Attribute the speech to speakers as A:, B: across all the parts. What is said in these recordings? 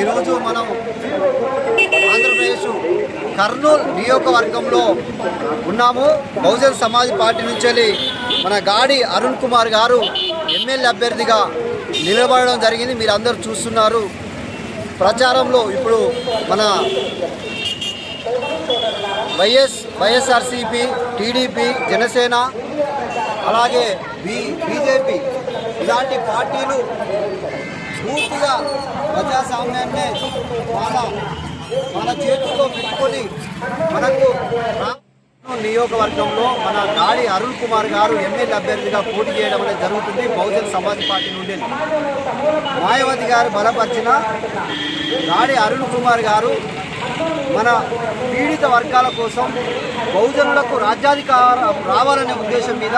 A: ఈరోజు మనం ఆంధ్రప్రదేశ్ కర్నూలు నియోజకవర్గంలో ఉన్నాము. బహుజన్ సమాజ్ పార్టీ నుంచి వెళ్ళి మన గాడి అరుణ్ కుమార్ గారు ఎమ్మెల్యే అభ్యర్థిగా నిలబడడం జరిగింది. మీరు అందరూ చూస్తున్నారు. ప్రచారంలో ఇప్పుడు మన వైఎస్ వైఎస్ఆర్సిపి టీడీపీ జనసేన అలాగే బీ బీజేపీ ఇలాంటి పార్టీలు పూర్తిగా ప్రజాస్వామ్యాన్నే మన మన చేతుల్లో పెట్టుకొని మనకు నియోజకవర్గంలో మన గాడి అరుణ్ కుమార్ గారు ఎమ్మెల్యే అభ్యర్థిగా పోటీ చేయడం అనేది జరుగుతుంది. బహుజన్ సమాజ్ పార్టీ నుండి మాయావతి గారు బలపరిచిన గాడి అరుణ్ కుమార్ గారు మన పీడిత వర్గాల కోసం బహుజనులకు రాజ్యాధికారం రావాలనే ఉద్దేశం మీద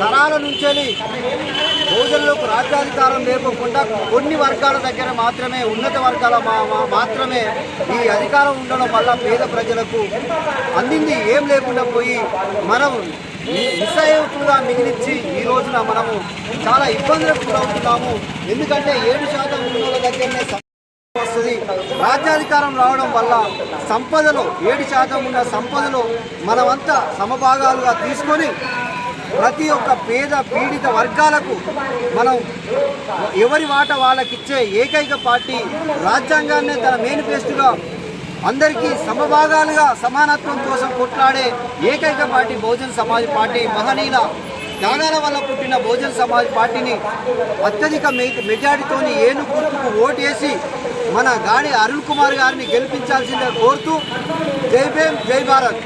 A: తరాల నుంచి బహుజనులకు రాజ్యాధికారం లేకోకుండా కొన్ని వర్గాల దగ్గర మాత్రమే ఉన్నత వర్గాల మా- మాత్రమే ఈ అధికారం ఉండడం వల్ల పేద ప్రజలకు అందింది. ఏం లేకుండా పోయి మనం నిస్సహాయకులుగా మిగిలించి ఈ రోజున మనము చాలా ఇబ్బందులకు గురవుతున్నాము. ఎందుకంటే ఏడు శాతం ఉన్న దగ్గరనే వస్తుంది. రాజ్యాధికారం రావడం వల్ల సంపదలో ఏడు శాతం ఉన్న సంపదలో మనమంతా సమభాగాలుగా తీసుకొని ప్రతి ఒక్క పేద పీడిత వర్గాలకు మనం ఎవరి వాట వాళ్ళకిచ్చే ఏకైక పార్టీ రాజ్యాంగాన్నే తన మేనిఫెస్టోగా అందరికీ సమభాగాలుగా సమానత్వం కోసం కొట్లాడే ఏకైక పార్టీ బహుజన్ సమాజ్ పార్టీ మహనీయుల త్యాగాల వల్ల పుట్టిన బహుజన్ సమాజ్ పార్టీని అత్యధిక మెజారిటీతోని ఏను గుర్తుకు ఓటేసి మన గాడి అరుణ్ కుమార్ గారిని గెలిపించాల్సిందే కోరుతూ జై భీమ్ జై భారత్.